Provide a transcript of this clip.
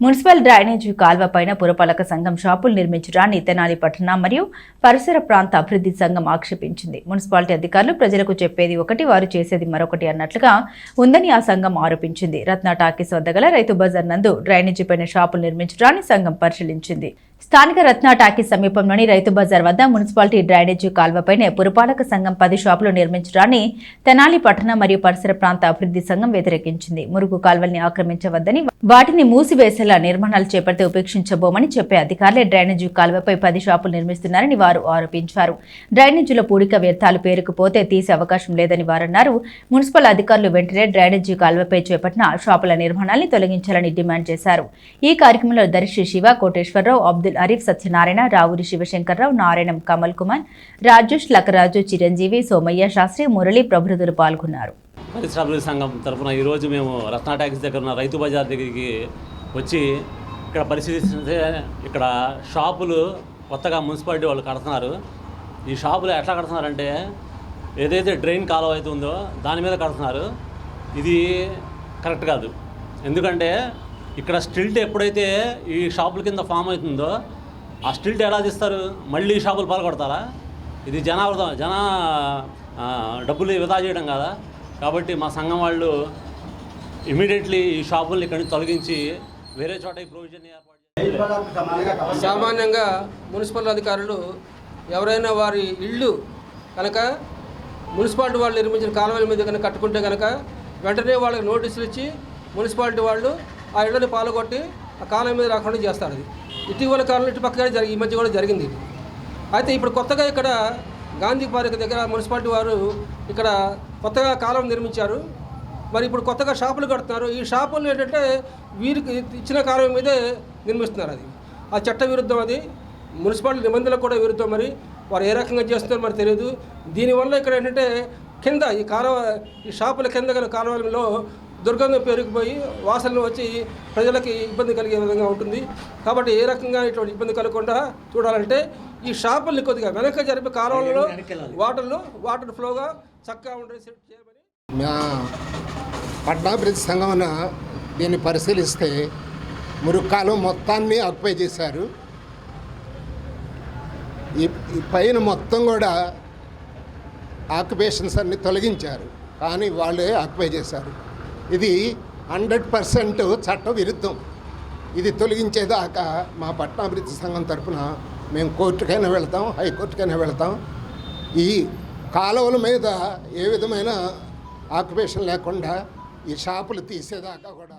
Municipal drainage కాల్వ పైన పురపాలక సంఘం షాపులు నిర్మించడాన్ని తెనాలి పట్టణ మరియు పరిసర ప్రాంత అభివృద్ధి సంఘం ఆక్షేపించింది. మున్సిపాలిటీ అధికారులు ప్రజలకు చెప్పేది ఒకటి వారు చేసేది మరొకటి అన్నట్లుగా ఉందని ఆ సంఘం ఆరోపించింది. రత్న టాకీస్ వద్ద గల రైతు బజార్ నందు డ్రైనేజీ పైన షాపులు నిర్మించడాన్ని సంఘం పరిశీలించింది. స్థానిక రత్న టాకీస్ సమీపంలోని రైతు బజార్ వద్ద మున్సిపాలిటీ డ్రైనేజీ కాల్వపైనే పురపాలక సంఘం పది షాపులు నిర్మించడాన్ని తెనాలి పట్టణ మరియు పరిసర ప్రాంత అభివృద్ధి సంఘం వ్యతిరేకించింది. మురుగు కాల్వల్ని ఆక్రమించవద్దని వాటిని మూసివేసేలా నిర్మాణాలు చేపడితే ఉపేక్షించబోమని చెప్పే అధికారులే డ్రైనేజీ కాలువపై పది షాపులు నిర్మిస్తున్నారని వారు ఆరోపించారు. డ్రైనేజీల పూడిక వ్యర్థాలు పేరుకుపోతే తీసే అవకాశం లేదని వారన్నారు. మున్సిపల్ అధికారులు వెంటనే డ్రైనేజీ కాలువపై చేపట్టిన షాపుల నిర్మాణాన్ని తొలగించాలని డిమాండ్ చేశారు. ఈ కార్యక్రమంలో దర్శి శివ కోటేశ్వరరావు అబ్దుల్ అరీఫ్ సత్యనారాయణ రావురి శివశంకర్రావు నారాయణం కమల్ కుమార్ రాజేష్ లకరాజు చిరంజీవి సోమయ్య శాస్త్రి మురళి ప్రభుతులు పాల్గొన్నారు. పరిశ్రమల సంఘం తరఫున ఈరోజు మేము రత్నా ట్యాక్స్ దగ్గర ఉన్న రైతు బజార్ దగ్గరికి వచ్చి ఇక్కడ పరిశీలిస్తే ఇక్కడ షాపులు కొత్తగా మున్సిపాలిటీ వాళ్ళు కడుతున్నారు. ఈ షాపులు ఎట్లా కడుతున్నారంటే ఏదైతే డ్రైన్ కాలువ అయితే ఉందో దాని మీద కడుతున్నారు. ఇది కరెక్ట్ కాదు. ఎందుకంటే ఇక్కడ స్టిల్ట్ ఎప్పుడైతే ఈ షాపుల కింద ఫామ్ అవుతుందో ఆ స్టిల్ట్ ఎలా తీస్తారు? మళ్ళీ ఈ షాపులు పాల్గొడతారా? ఇది జనావృతం జన డబ్బులు వృధా చేయడం కదా? కాబట్టి మా సంఘం వాళ్ళు ఇమీడియట్లీ ఈ షాపుల్ని ఇక్కడి నుంచి తొలగించి వేరే చోట ప్రొవిజన్ సామాన్యంగా మున్సిపల్ అధికారులు ఎవరైనా వారి ఇళ్ళు కనుక మున్సిపాలిటీ వాళ్ళు నిర్మించిన కాలువల మీద కనుక కట్టుకుంటే కనుక వెంటనే వాళ్ళకి నోటీసులు ఇచ్చి మున్సిపాలిటీ వాళ్ళు ఆ ఇళ్ళని పాల్గొట్టి ఆ కాలువ మీద రాకుండా చేస్తారు అది. ఇటీవల కాలంలో ఇటు పక్కనే జరిగి ఈ మధ్య కూడా జరిగింది. అయితే ఇప్పుడు కొత్తగా ఇక్కడ గాంధీ పార్క్ దగ్గర మున్సిపాలిటీ వారు ఇక్కడ కొత్తగా కాలువ నిర్మించారు. మరి ఇప్పుడు కొత్తగా షాపులు కడుతున్నారు. ఈ షాపులు ఏంటంటే వీరికి ఇచ్చిన కాలువ మీదే నిర్మిస్తున్నారు అది. ఆ చట్ట విరుద్ధం అది. మున్సిపాలిటీ నిబంధనలకు కూడా విరుద్ధం మరి. వారు ఏ రకంగా చేస్తున్నారో మరి తెలియదు. దీనివల్ల ఇక్కడ ఏంటంటే కింద ఈ కాలువ ఈ షాపుల కింద గల కాలువలలో దుర్గంధం పెరిగిపోయి వాసనలు వచ్చి ప్రజలకి ఇబ్బంది కలిగే విధంగా ఉంటుంది. కాబట్టి ఏ రకంగా ఇటువంటి ఇబ్బంది కలగకుండా చూడాలంటే ఈ షాపుల్ని కొద్దిగా వెనక జరిపి కాలువలలో వాటర్లో వాటర్ ఫ్లోగా చక్కగా ఉండే సెట్ చేయమని మా పట్నాభివృద్ధి సంఘమున దీన్ని పరిశీలిస్తే మురుక్కాలు మొత్తాన్ని ఆక్యుపై చేశారు. ఈ పైన మొత్తం కూడా ఆక్యుపేషన్స్ అన్ని తొలగించారు. కానీ వాళ్ళే ఆక్యుపై చేశారు. ఇది హండ్రెడ్ పర్సెంట్ చట్ట విరుద్ధం. ఇది తొలగించేదాకా మా పట్నాభివృద్ధి సంఘం తరఫున మేము కోర్టుకైనా వెళ్తాం హైకోర్టుకైనా వెళ్తాం. ఈ కాలువల మీద ఏ విధమైన ఆక్యుపేషన్ లేకుండా ఈ షాపులు తీసేదాకా కూడా